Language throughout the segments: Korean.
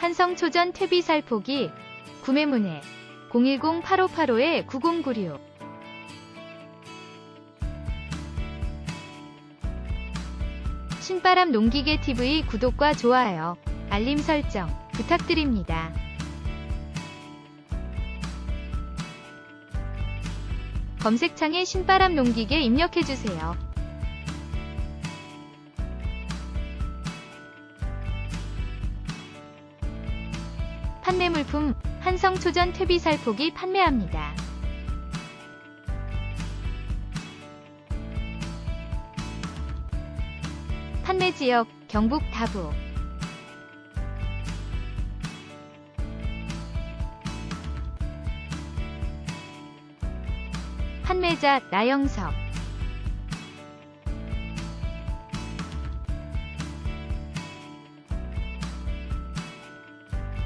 한성초전 퇴비 살 포기 구매문의 010-8585-9096 신바람 농기계 TV 구독과 좋아요, 알림 설정 부탁드립니다. 검색창에 신바람 농기계 입력해주세요. 판매 물품 한성초전 퇴비 살포기 판매합니다. 판매 지역 경북 다부 판매자 나영석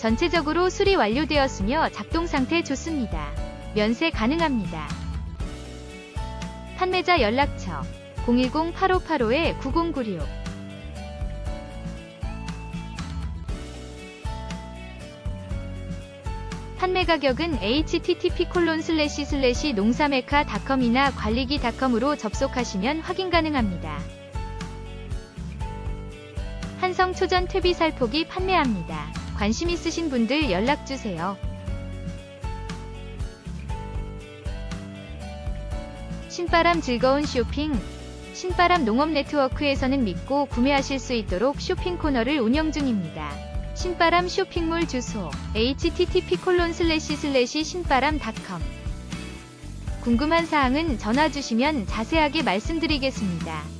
전체적으로 수리 완료되었으며 작동 상태 좋습니다. 면세 가능합니다. 판매자 연락처 010-8585-9096 판매 가격은 http 농사메카닷컴이나 관리기닷컴으로 접속하시면 확인 가능합니다. 한성 초전 퇴비 살포기 판매합니다. 관심 있으신 분들 연락 주세요. 신바람 즐거운 쇼핑 신바람 농업 네트워크에서는 믿고 구매하실 수 있도록 쇼핑 코너를 운영 중입니다. 신바람 쇼핑몰 주소 http 신바람닷컴 궁금한 사항은 전화 주시면 자세하게 말씀드리겠습니다.